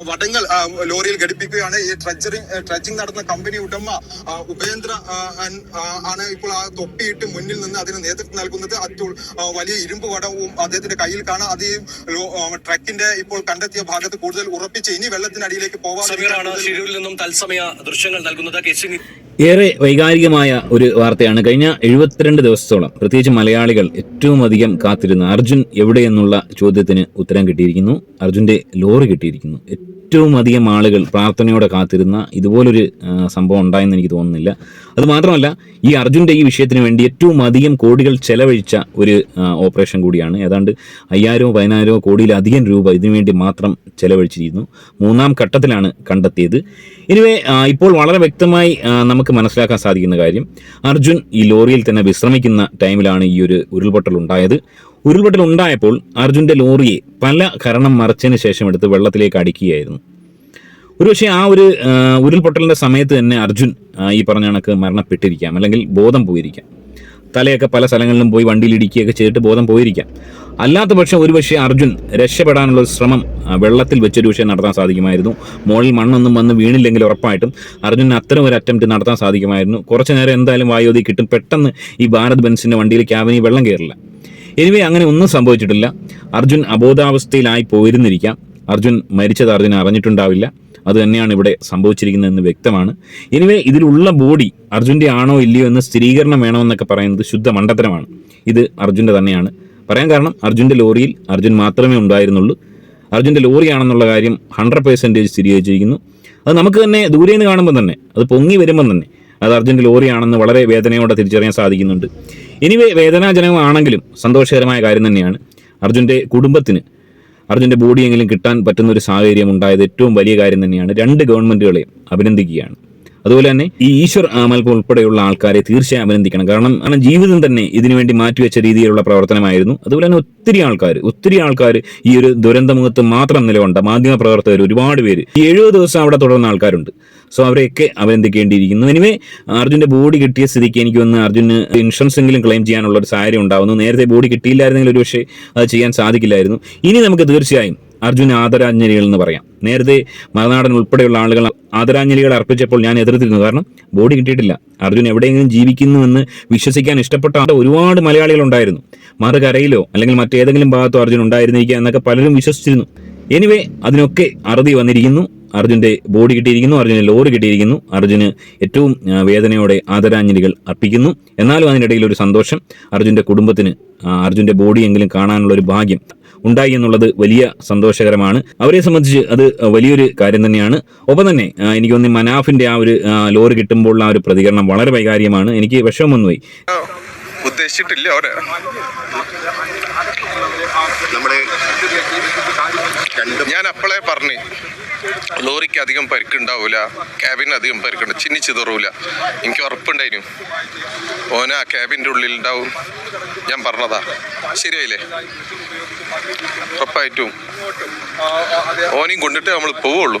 വടങ്ങൾ ലോറിയിൽ ഘടിപ്പിക്കുകയാണ്. ഈ ട്രച്ചറിങ് ട്രച്ചിങ് നടന്ന കമ്പനി ഉടമ ഉപേന്ദ്ര ആണ് ഇപ്പോൾ ആ തൊപ്പിയിട്ട് മുന്നിൽ നിന്ന് അതിന് നേതൃത്വം നൽകുന്നത്. അപ്പോൾ വലിയ ഇരുമ്പ് വടവും അദ്ദേഹത്തിന്റെ കയ്യിൽ കാണാം. അത് ഈ ട്രക്കിന്റെ ഇപ്പോൾ കണ്ടെത്തിയ ഭാഗത്ത് കൂടുതൽ ഉറപ്പിച്ച് ഇനി വെള്ളത്തിനടിയിലേക്ക് പോവാൻ നിന്നും തത്സമയ ദൃശ്യങ്ങൾ നൽകുന്നത്. കെ ഏറെ വൈകാരികമായ ഒരു വാർത്തയാണ്. കഴിഞ്ഞ എഴുപത്തിരണ്ട് ദിവസത്തോളം പ്രത്യേകിച്ച് മലയാളികൾ ഏറ്റവും അധികം കാത്തിരുന്ന അർജുൻ എവിടെയെന്നുള്ള ചോദ്യത്തിന് ഉത്തരം കിട്ടിയിരിക്കുന്നു. അർജുന്റെ ലോറി കിട്ടിയിരിക്കുന്നു. ഏറ്റവും അധികം ആളുകൾ പ്രാർത്ഥനയോടെ കാത്തിരുന്ന ഇതുപോലൊരു സംഭവം ഉണ്ടായെന്ന് എനിക്ക് തോന്നുന്നില്ല. അത് മാത്രമല്ല ഈ അർജുന്റെ ഈ വിഷയത്തിന് വേണ്ടി ഏറ്റവും അധികം കോടികൾ ചെലവഴിച്ച ഒരു ഓപ്പറേഷൻ കൂടിയാണ്. ഏതാണ്ട് അയ്യായിരമോ പതിനായിരമോ കോടിയിലധികം രൂപ ഇതിനുവേണ്ടി മാത്രം ചെലവഴിച്ചിരുന്നു. മൂന്നാം ഘട്ടത്തിലാണ് കണ്ടെത്തിയത്. ഇനിവേ ഇപ്പോൾ വളരെ വ്യക്തമായി നമുക്ക് മനസ്സിലാക്കാൻ സാധിക്കുന്ന കാര്യം അർജുൻ ഈ ലോറിയിൽ തന്നെ വിശ്രമിക്കുന്ന ടൈമിലാണ് ഈ ഒരു ഉരുൾപൊട്ടൽ ഉണ്ടായത്. ഉരുൾപൊട്ടൽ ഉണ്ടായപ്പോൾ അർജുന്റെ ലോറിയെ പല കരണം മറച്ചതിന് ശേഷം എടുത്ത് വെള്ളത്തിലേക്ക് അടിക്കുകയായിരുന്നു. ഒരുപക്ഷെ ആ ഒരു ഉരുൾപൊട്ടലിന്റെ സമയത്ത് തന്നെ അർജുൻ ഈ പറഞ്ഞ കണക്ക് മരണപ്പെട്ടിരിക്കാം അല്ലെങ്കിൽ ബോധം പോയിരിക്കാം. തലയൊക്കെ പല സ്ഥലങ്ങളിലും പോയി വണ്ടിയിൽ ഇടിക്കുകയൊക്കെ ചെയ്തിട്ട് ബോധം പോയിരിക്കാം. അല്ലാത്ത പക്ഷം ഒരുപക്ഷെ അർജുൻ രക്ഷപ്പെടാനുള്ള ഒരു ശ്രമം വെള്ളത്തിൽ വെച്ചൊരു പക്ഷേ നടത്താൻ സാധിക്കുമായിരുന്നു. മുകളിൽ മണ്ണൊന്നും വന്ന് വീണില്ലെങ്കിൽ ഉറപ്പായിട്ടും അർജുനന് അത്തരം ഒരു അറ്റംപ്റ്റ് നടത്താൻ സാധിക്കുമായിരുന്നു. കുറച്ച് നേരം എന്തായാലും വായോധി കിട്ടും. പെട്ടെന്ന് ഈ ഭാരത് ബെൻസിന്റെ വണ്ടിയിൽ ക്യാബിനിൽ വെള്ളം കയറില്ല. എനിവേ അങ്ങനെ ഒന്നും സംഭവിച്ചിട്ടില്ല. അർജുൻ അബോധാവസ്ഥയിലായി പോയിരുന്നിരിക്കാം. അർജുൻ മരിച്ചത് അർജുൻ അറിഞ്ഞിട്ടുണ്ടാവില്ല. അത് തന്നെയാണ് ഇവിടെ സംഭവിച്ചിരിക്കുന്നതെന്ന് വ്യക്തമാണ്. എനിവേ ഇതിലുള്ള ബോഡി അർജുന്റെ ആണോ ഇല്ലയോ എന്ന് സ്ഥിരീകരണം വേണമെന്നൊക്കെ പറയുന്നത് ശുദ്ധ മണ്ടത്തരമാണ്. ഇത് അർജുന്റെ തന്നെയാണ്. പറയാൻ കാരണം അർജുന്റെ ലോറിയിൽ അർജുൻ മാത്രമേ ഉണ്ടായിരുന്നുള്ളൂ. അർജുന്റെ ലോറിയാണെന്നുള്ള കാര്യം ഹൺഡ്രഡ് പേഴ്സന്റേജ് സ്ഥിരീകരിച്ചിരിക്കുന്നു. അത് നമുക്ക് തന്നെ ദൂരെ നിന്ന് കാണുമ്പോൾ തന്നെ അത് പൊങ്ങി വരുമ്പം തന്നെ. അത് അർജന്റ് ലോറിയാണെന്ന് വളരെ വേദനയോടെ തിരിച്ചറിയാൻ സാധിക്കുന്നുണ്ട്. എനിവേ വേദനാജനകമാണെങ്കിലും സന്തോഷകരമായ കാര്യം തന്നെയാണ്. അർജുന്റെ കുടുംബത്തിന് അർജുന്റെ ബോഡിയെങ്കിലും കിട്ടാൻ പറ്റുന്ന ഒരു സാഹചര്യം ഉണ്ടായത് ഏറ്റവും വലിയ കാര്യം തന്നെയാണ്. രണ്ട് ഗവൺമെന്റുകളെയും അഭിനന്ദിക്കുകയാണ്. അതുപോലെ തന്നെ ഈ ഈശ്വർ ആമൽപ്പ് ഉൾപ്പെടെയുള്ള ആൾക്കാരെ തീർച്ചയായും അഭിനന്ദിക്കണം. കാരണം കാരണം ജീവിതം തന്നെ ഇതിനുവേണ്ടി മാറ്റിവെച്ച രീതിയിലുള്ള പ്രവർത്തനമായിരുന്നു. അതുപോലെ തന്നെ ഒത്തിരി ആൾക്കാർ ഒത്തിരി ആൾക്കാർ ഈ ഒരു ദുരന്തമുഖത്ത് മാത്രം നിലകൊണ്ട മാധ്യമ പ്രവർത്തകർ ഒരുപാട് പേര്. ഈ എഴുപത് ദിവസം അവിടെ തുടർന്ന ആൾക്കാരുണ്ട്. സോ അവരെയൊക്കെ അഭിനന്ദിക്കേണ്ടിയിരിക്കുന്നു. എനിവേ അർജുന്റെ ബോഡി കിട്ടിയ സ്ഥിതിക്ക് എനിക്ക് വന്ന് അർജുന് ഇൻഷുറൻസ് എങ്കിലും ക്ലെയിം ചെയ്യാനുള്ള ഒരു സാഹചര്യം ഉണ്ടാവുന്നു. നേരത്തെ ബോഡി കിട്ടിയില്ലായിരുന്നെങ്കിൽ ഒരു പക്ഷേ അത് ചെയ്യാൻ സാധിക്കില്ലായിരുന്നു. ഇനി നമുക്ക് തീർച്ചയായും അർജുന ആദരാഞ്ജലികൾ എന്ന് പറയാം. നേരത്തെ മറുനാടൻ ഉൾപ്പെടെയുള്ള ആളുകൾ ആദരാഞ്ജലികൾ അർപ്പിച്ചപ്പോൾ ഞാൻ എതിർത്തിരുന്നു. കാരണം ബോഡി കിട്ടിയിട്ടില്ല. അർജുൻ എവിടെയെങ്കിലും ജീവിക്കുന്നുവെന്ന് വിശ്വസിക്കാൻ ഇഷ്ടപ്പെട്ട ഒരുപാട് മലയാളികൾ ഉണ്ടായിരുന്നു. മറുകരയിലോ അല്ലെങ്കിൽ മറ്റേതെങ്കിലും ഭാഗത്തോ അർജുൻ ഉണ്ടായിരുന്നിരിക്കുക എന്നൊക്കെ പലരും വിശ്വസിച്ചിരുന്നു. എനിവേ അതിനൊക്കെ അറുതി വന്നിരിക്കുന്നു. അർജുന്റെ ബോഡി കിട്ടിയിരിക്കുന്നു അർജുന് ലോറി കിട്ടിയിരിക്കുന്നു. അർജുന് ഏറ്റവും വേദനയോടെ ആദരാഞ്ജലികൾ അർപ്പിക്കുന്നു. എന്നാലും അതിനിടയിൽ ഒരു സന്തോഷം. അർജുന്റെ കുടുംബത്തിന് അർജുന്റെ ബോഡിയെങ്കിലും കാണാനുള്ള ഒരു ഭാഗ്യം. ഉണ്ടായി എന്നുള്ളത് വലിയ സന്തോഷകരമാണ്. അവരെ സംബന്ധിച്ച് അത് വലിയൊരു കാര്യം തന്നെയാണ്. ഒപ്പം തന്നെ എനിക്ക് തോന്നി മനാഫിന്റെ ആ ഒരു ലോറി കിട്ടുമ്പോൾ ആ ഒരു പ്രതികരണം വളരെ വൈകാര്യമാണ് എനിക്ക് വിഷമം വന്നുപോയി. ഉദ്ദേശിച്ചിട്ടില്ല അവരെ നമ്മൾ രണ്ട് ഞാൻ അപ്പോളേ പറഞ്ഞു ലോറിക്ക് അധികം പരിക്കുണ്ടാവൂല ക്യാബിന് അധികം പരിക്കുണ്ട് ചിന്നി ചിതറൂല എനിക്ക് ഉറപ്പുണ്ടായിരുന്നു ഓന ആ ക്യാബിന്റെ ഉള്ളിൽ ഉണ്ടാവും ഞാൻ പറഞ്ഞതാ. ശരിയായില്ലേ? ഉറപ്പായിട്ടും. ഓനെയും കൊണ്ടിട്ട് നമ്മൾ പോവുള്ളൂ.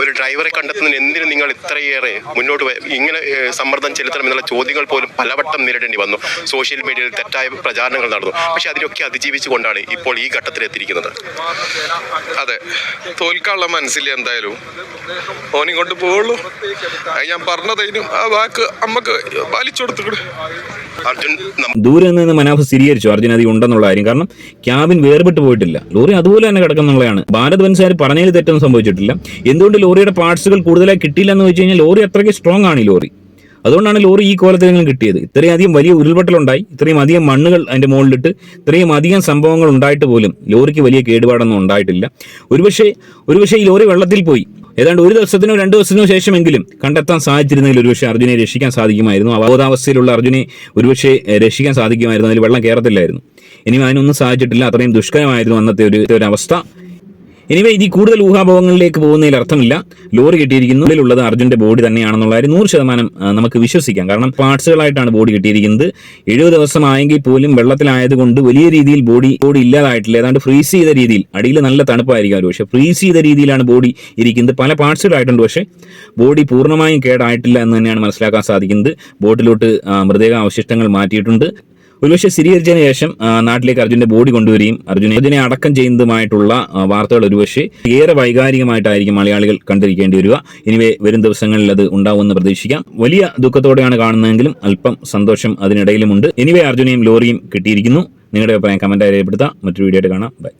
ഒരു ഡ്രൈവറെ കണ്ടെത്തുന്നതിന് എന്തിനു നിങ്ങൾ ഇത്രയേറെ മുന്നോട്ട് ഇങ്ങനെ സമ്മർദ്ദം ചെലുത്തണം എന്നുള്ള ചോദ്യങ്ങൾ പോലും പലവട്ടം നേരിടേണ്ടി വന്നു. സോഷ്യൽ മീഡിയയിൽ തെറ്റായ പ്രചാരണങ്ങൾ നടന്നു. പക്ഷെ അതിനൊക്കെ അതിജീവിച്ചുകൊണ്ടാണ് ഇപ്പോൾ ഈ ഘട്ടത്തിലെത്തിയിരിക്കുന്നത്. അതെ. തോൽക്കാനുള്ള മനസ്സില്ല എന്തായാലും. ഓനെയും കൊണ്ട് പോവുള്ളൂ ഞാൻ പറഞ്ഞതേനും ആ വാക്ക് അമ്മയ്ക്ക് പാലിച്ചു കൊടുത്തു അർജുൻ ദൂരെ നിന്ന് മനാഫ് സ്ഥിരീകരിച്ചു. അർജുൻ അതി ഉണ്ടെന്നുള്ള കാര്യം. കാരണം ക്യാബിൻ വേർപെട്ട് പോയിട്ടില്ല. ലോറി അതുപോലെ തന്നെ കിടക്കുന്നുള്ളതാണ്. ഭാരത് ബൻസാർ പറഞ്ഞതിൽ തെറ്റൊന്നും സംഭവിച്ചിട്ടില്ല. എന്തുകൊണ്ട് ലോറിയുടെ പാർട്സുകൾ കൂടുതലായി കിട്ടിയില്ല എന്ന് വെച്ച് കഴിഞ്ഞാൽ ലോറി അത്രയ്ക്ക് സ്ട്രോങ് ആണ് ഈ ലോറി. അതുകൊണ്ടാണ് ലോറി ഈ കോലത്തിലെങ്കിലും കിട്ടിയത്. ഇത്രയും അധികം വലിയ ഉരുൾപൊട്ടലുണ്ടായി. ഇത്രയും അധികം മണ്ണുകൾ അതിന്റെ മുകളിലിട്ട് ഇത്രയും അധികം സംഭവങ്ങൾ ഉണ്ടായിട്ട് പോലും ലോറിക്ക് വലിയ കേടുപാടൊന്നും ഉണ്ടായിട്ടില്ല. ഒരുപക്ഷെ ഒരുപക്ഷെ ഈ ലോറി വെള്ളത്തിൽ പോയി. ഏതാണ്ട് ഒരു ദിവസത്തിനോ രണ്ട് ദിവസത്തിനോ ശേഷമെങ്കിലും കണ്ടെത്താൻ സാധിച്ചിരുന്നെങ്കിൽ ഒരുപക്ഷെ അർജുനെ രക്ഷിക്കാൻ സാധിക്കുമായിരുന്നു. അബോധാവസ്ഥയിലുള്ള അർജുനെ ഒരുപക്ഷെ രക്ഷിക്കാൻ സാധിക്കുമായിരുന്നു. അതിൽ വെള്ളം കയറത്തില്ലായിരുന്നു ഇനിയും അതിനൊന്നും സാധിച്ചിട്ടില്ല. അത്രയും ദുഷ്കരമായിരുന്നു അന്നത്തെ ഒരു ഒരു അവസ്ഥ. എനിവേ ഇനി കൂടുതൽ ഊഹാഭോഗങ്ങളിലേക്ക് പോകുന്നതിൽ അർത്ഥമില്ല. ലോറി കിട്ടിയിരിക്കുന്നു. ഉള്ളിലുള്ളത് അർജുന്റെ ബോഡി തന്നെയാണെന്നുള്ള കാര്യം നൂറ് ശതമാനം നമുക്ക് വിശ്വസിക്കാം. കാരണം പാർട്സുകളായിട്ടാണ് ബോഡി കിട്ടിയിരിക്കുന്നത്. എഴുപത് ദിവസമായെങ്കിൽ പോലും വെള്ളത്തിലായതുകൊണ്ട് വലിയ രീതിയിൽ ബോഡി ബോഡി ഇല്ലാതായിട്ടില്ല. ഏതാണ്ട് ഫ്രീസ് ചെയ്ത രീതിയിൽ. അടിയിൽ നല്ല തണുപ്പായിരിക്കും അവർ പക്ഷേ ഫ്രീസ് ചെയ്ത രീതിയിലാണ് ബോഡി ഇരിക്കുന്നത്. പല പാർട്സുകളായിട്ടുണ്ട്. പക്ഷേ ബോഡി പൂർണമായും കേടായിട്ടില്ല എന്ന് തന്നെയാണ് മനസ്സിലാക്കാൻ സാധിക്കുന്നത്. ബോട്ടിലോട്ട് മൃതദേഹ അവശിഷ്ടങ്ങൾ മാറ്റിയിട്ടുണ്ട്. ഒരുപക്ഷെ സ്ഥിരീകരിച്ചതിന് ശേഷം നാട്ടിലേക്ക് അർജുന്റെ ബോഡി കൊണ്ടുവരികയും അർജുനെ അർജുനെ അടക്കം ചെയ്യുന്നതുമായിട്ടുള്ള വാർത്തകൾ ഒരുപക്ഷെ ഏറെ വൈകാരികമായിട്ടായിരിക്കും മലയാളികൾ കണ്ടിരിക്കേണ്ടി വരിക. ഇനിവേ വരും ദിവസങ്ങളിൽ അത് ഉണ്ടാവുമെന്ന് പ്രതീക്ഷിക്കാം. വലിയ ദുഃഖത്തോടെയാണ് കാണുന്നതെങ്കിലും അല്പം സന്തോഷം അതിനിടയിലുമുണ്ട്. എനിവേ അർജുനെയും ലോറിയും കിട്ടിയിരിക്കുന്നു. നിങ്ങളുടെ അഭിപ്രായം കമന്റായി രേഖപ്പെടുത്താം. മറ്റൊരു വീഡിയോ ആയിട്ട് കാണാം. ബൈ